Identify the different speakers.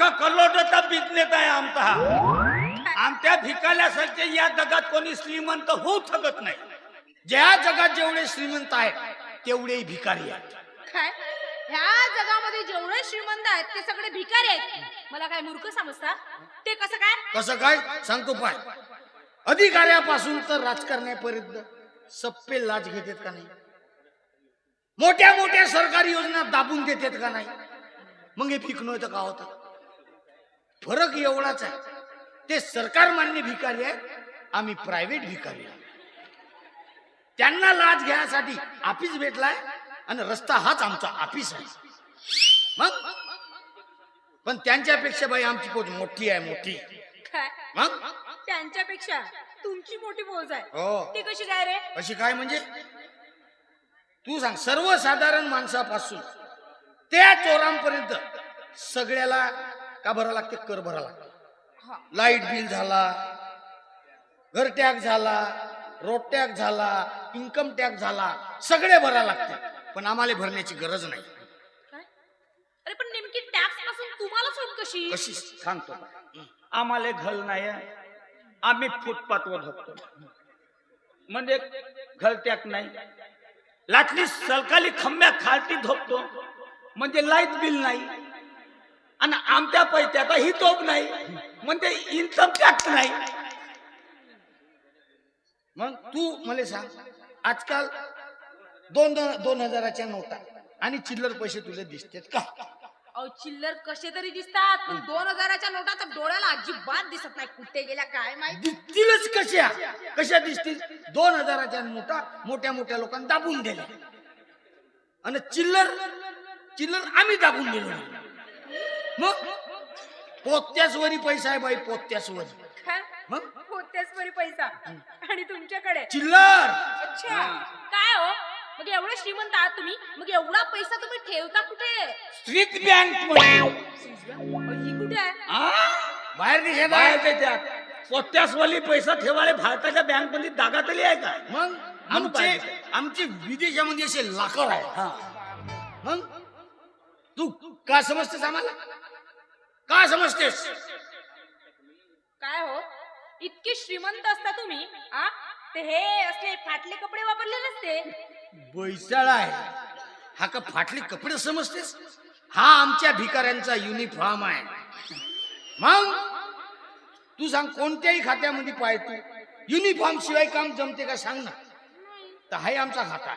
Speaker 1: लाख करोडचा बिझनेस आहे आमचा. हा आमच्या भिकाल्यासारखे या जगात कोणी श्रीमंत होऊ शकत नाही.
Speaker 2: ज्या जगात जेवढे श्रीमंत आहेत तेवढे भिकारी आहेत.
Speaker 3: काय? ह्या जगामध्ये जेवढे श्रीमंत आहेत ते सगळे भिकारी आहेत. मला काय मूर्ख समजता? ते कसं काय?
Speaker 2: कसं काय? सांगतो पाय. अधिकाऱ्यापासून तर राजकारण्यापर्यंत सप्पे लाच घेतात का नाही? मोठ्या मोठ्या सरकारी योजना दाबून देतात का नाही? मग हे पिकणं तर का होतं? फरक एवढाच आहे. ते सरकार मान्य भिकारी आहे आम्ही प्रायव्हेट भिकारी आहे त्यांना लाच घ्यायसाठी ऑफिस भेटलाय आणि रस्ता हाच आमचा ऑफिस आहे. मग? पण त्यांच्यापेक्षा बाई आमची पोच मोठी आहे मोठी.
Speaker 3: काय?
Speaker 2: मग?
Speaker 3: त्यांच्यापेक्षा तुमची मोठी बोज आहे.
Speaker 2: हो.
Speaker 3: ती कशी काय रे?
Speaker 2: अशी काय म्हणजे? तू सांग सर्वसाधारण माणसापासून त्या चोरांपर्यंत सगळ्याला का भरा लागते? कर भरा लागते.
Speaker 3: हा.
Speaker 2: लाइट बिल झाला घर टॅक्स झाला रोड टॅक्स झाला इन्कम टॅक्स झाला सगळे भरा लागते. पण आम्हाला भरण्याची गरज नाही.
Speaker 3: काय? अरे पण नेमकी टॅक्सपासून तुम्हाला सूट कशी?
Speaker 2: कशी?
Speaker 1: सांगतो. आम्हाला घल नाही. आहे. आम्ही फुटपाथवर झोपतो म्हणजे घलत्याक नाही. लाटली सरकारी खंब्या खालती झोपतो म्हणजे लाइट बिल नाही. आणि आमच्या पैशाचा ही तोप नाही. म्हणजे इन्कम टॅक्स नाही.
Speaker 2: मग तू मला सांग आजकाल दोन दोन हजाराच्या नोटा आणि चिल्लर पैसे तुला दिसतात का?
Speaker 3: अहो चिल्लर कसे तरी दिसतात पण दोन हजाराच्या नोटा तर डोळ्याला अजिबात दिसत नाही. कुठे गेल्या काय माहिती?
Speaker 2: दिसतीलच कशा? कशा दिसतील? दोन हजाराच्या नोटा मोठ्या मोठ्या लोकांना दाबून दिल्या. आणि चिल्लर चिल्लर आम्ही दाबून दिलो मग? पोत्याच वरी पैसा आहे बाई पोत्याच वरी.
Speaker 3: काय
Speaker 2: मग?
Speaker 3: होतेच बरी पैसा. आणि तुमच्याकडे?
Speaker 2: चिल्लर!
Speaker 3: अच्छा. काय हो? मग एवढे श्रीमंत आहात तुम्ही? मग एवढा पैसा तुम्ही ठेवता कुठे?
Speaker 1: स्ट्रीट बँकमध्ये
Speaker 3: अहो, ही कुठे आहे?
Speaker 1: आ?
Speaker 2: बाहेर देशात
Speaker 1: बाहेर
Speaker 2: आहे.
Speaker 1: त्याच्यात पोत्यासवाली पैसा ठेवायला भारताच्या बँकमध्ये जागा तरी आहे का?
Speaker 2: मग? आमचे आमचे विदेशामध्ये असे लाकर आहे
Speaker 1: हा.
Speaker 2: मग? तू का समजतेस आम्हाला? का समजतेस?
Speaker 3: काय हो? इतके श्रीमंत असता तुम्ही आ? ते हे असले फाटले कपडे वापरले नसते.
Speaker 2: बैसाळ आहे. हा का फाटले कपडे समजतेस? हा आमच्या भिकाऱ्यांचा युनिफॉर्म आहे. मग? तू सांग कोणत्याही खात्यामध्ये पाय तू. युनिफॉर्म शिवाय काम जमते का सांग ना. तर हाय आमचा खाता.